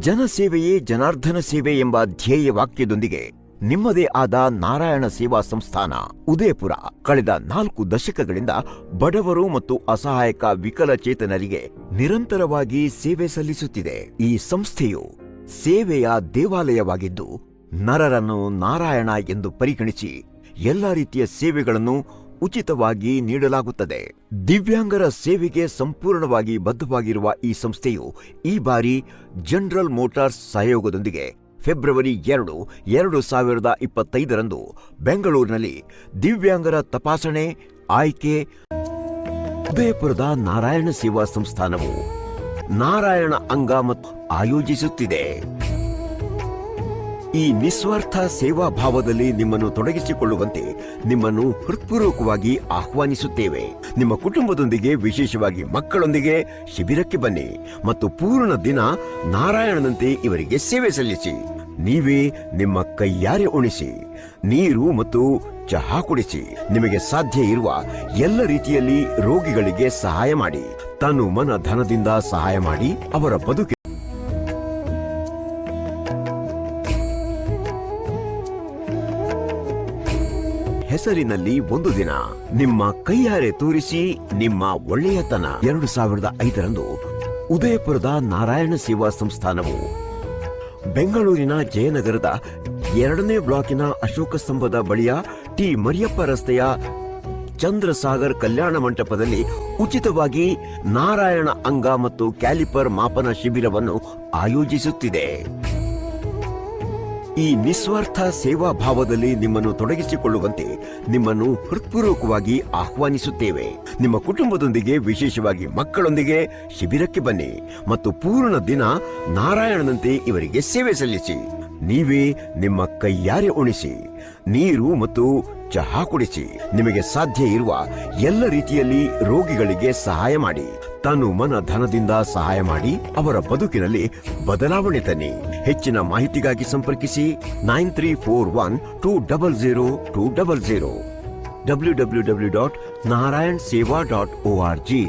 ಜನಸೇವೆಯೇ ಜನಾರ್ದನ ಸೇವೆ ಎಂಬ ಧ್ಯೇಯ ವಾಕ್ಯದೊಂದಿಗೆ ನಿಮ್ಮದೇ ಆದ ನಾರಾಯಣ ಸೇವಾ ಸಂಸ್ಥಾನ ಉದಯಪುರ. ಕಳೆದ ನಾಲ್ಕು ದಶಕಗಳಿಂದ ಬಡವರು ಮತ್ತು ಅಸಹಾಯಕ ವಿಕಲಚೇತನರಿಗೆ ನಿರಂತರವಾಗಿ ಸೇವೆ ಸಲ್ಲಿಸುತ್ತಿದೆ. ಈ ಸಂಸ್ಥೆಯು ಸೇವೆಯ ದೇವಾಲಯವಾಗಿದ್ದು, ನರರನ್ನು ನಾರಾಯಣ ಎಂದು ಪರಿಗಣಿಸಿ ಎಲ್ಲ ರೀತಿಯ ಸೇವೆಗಳನ್ನು ಉಚಿತವಾಗಿ ನೀಡಲಾಗುತ್ತದೆ. ದಿವ್ಯಾಂಗರ ಸೇವೆಗೆ ಸಂಪೂರ್ಣವಾಗಿ ಬದ್ಧವಾಗಿರುವ ಈ ಸಂಸ್ಥೆಯು ಈ ಬಾರಿ ಜನರಲ್ ಮೋಟಾರ್ಸ್ ಸಹಯೋಗದೊಂದಿಗೆ ಫೆಬ್ರವರಿ ಎರಡು ಎರಡು ಸಾವಿರದ ಇಪ್ಪತ್ತೈದರಂದು ಬೆಂಗಳೂರಿನಲ್ಲಿ ದಿವ್ಯಾಂಗರ ತಪಾಸಣೆ, ಆಯ್ಕೆ, ಉದಯಪುರದ ನಾರಾಯಣ ಸೇವಾ ಸಂಸ್ಥಾನವು ನಾರಾಯಣ ಅಂಗ ಮತ್ತು ಆಯೋಜಿಸುತ್ತಿದೆ. ಈ ನಿಸ್ವಾರ್ಥ ಸೇವಾ ಭಾವದಲ್ಲಿ ನಿಮ್ಮನ್ನು ತೊಡಗಿಸಿಕೊಳ್ಳುವಂತೆ ನಿಮ್ಮನ್ನು ಹೃತ್ಪೂರ್ವಕವಾಗಿ ಆಹ್ವಾನಿಸುತ್ತೇವೆ. ನಿಮ್ಮ ಕುಟುಂಬದೊಂದಿಗೆ, ವಿಶೇಷವಾಗಿ ಮಕ್ಕಳೊಂದಿಗೆ ಶಿಬಿರಕ್ಕೆ ಬನ್ನಿ ಮತ್ತು ಪೂರ್ಣ ದಿನ ನಾರಾಯಣನಂತೆ ಇವರಿಗೆ ಸೇವೆ ಸಲ್ಲಿಸಿ. ನೀವೇ ನಿಮ್ಮ ಕೈಯಾರೆ ಉಣಿಸಿ, ನೀರು ಮತ್ತು ಚಹಾ ಕುಡಿಸಿ, ನಿಮಗೆ ಸಾಧ್ಯ ಇರುವ ಎಲ್ಲ ರೀತಿಯಲ್ಲಿ ರೋಗಿಗಳಿಗೆ ಸಹಾಯ ಮಾಡಿ, ತನು ಮನ ಧನದಿಂದ ಸಹಾಯ ಮಾಡಿ ಅವರ ಬದುಕಿ ಹೆಸರಿನಲ್ಲಿ ಒಂದು ದಿನ ನಿಮ್ಮ ಕೈಯಾರೆ ತೋರಿಸಿ ನಿಮ್ಮ ಒಳ್ಳೆಯತನ ಎರಡು ಸಾವಿರದ ಐದರಂದು ಉದಯಪುರದ ನಾರಾಯಣ ಸೇವಾ ಸಂಸ್ಥಾನವು. ಬೆಂಗಳೂರಿನ ಜಯನಗರದ ಎರಡನೇ ಬ್ಲಾಕಿನ ಅಶೋಕ ಸ್ತಂಭದ ಬಳಿಯ ಟಿ ಮರಿಯಪ್ಪ ರಸ್ತೆಯ ಚಂದ್ರಸಾಗರ್ ಕಲ್ಯಾಣ ಮಂಟಪದಲ್ಲಿ ಉಚಿತವಾಗಿ ನಾರಾಯಣ ಅಂಗ ಮತ್ತು ಕ್ಯಾಲಿಪರ್ ಮಾಪನ ಶಿಬಿರವನ್ನು ಆಯೋಜಿಸುತ್ತಿದೆ. ಈ ನಿಸ್ವಾರ್ಥ ಸೇವಾ ಭಾವದಲ್ಲಿ ನಿಮ್ಮನ್ನು ತೊಡಗಿಸಿಕೊಳ್ಳುವಂತೆ ನಿಮ್ಮನ್ನು ಹೃತ್ಪೂರ್ವಕವಾಗಿ ಆಹ್ವಾನಿಸುತ್ತೇವೆ. ನಿಮ್ಮ ಕುಟುಂಬದೊಂದಿಗೆ ವಿಶೇಷವಾಗಿ ಮಕ್ಕಳೊಂದಿಗೆ ಶಿಬಿರಕ್ಕೆ ಬನ್ನಿ ಮತ್ತು ಪೂರ್ಣ ದಿನ ನಾರಾಯಣನಂತೆ ಇವರಿಗೆ ಸೇವೆ ಸಲ್ಲಿಸಿ. ನೀವೇ ನಿಮ್ಮ ಕೈಯಾರೆ ಉಣಿಸಿ, ನೀರು ಮತ್ತು ಚಹಾ ಕುಡಿಸಿ, ನಿಮಗೆ ಸಾಧ್ಯ ಇರುವ ಎಲ್ಲ ರೀತಿಯಲ್ಲಿ ರೋಗಿಗಳಿಗೆ ಸಹಾಯ ಮಾಡಿ. ತನು ಮನ ಧನದಿಂದ ಸಹಾಯ ಮಾಡಿ ಅವರ ಬದುಕಿನಲ್ಲಿ ಬದಲಾವಣೆ ತನ್ನಿ. ಹೆಚ್ಚಿನ ಮಾಹಿತಿಗಾಗಿ ಸಂಪರ್ಕಿಸಿ nine three four one two double zero two double zero. W W W dot Narayan Seva dot O R G.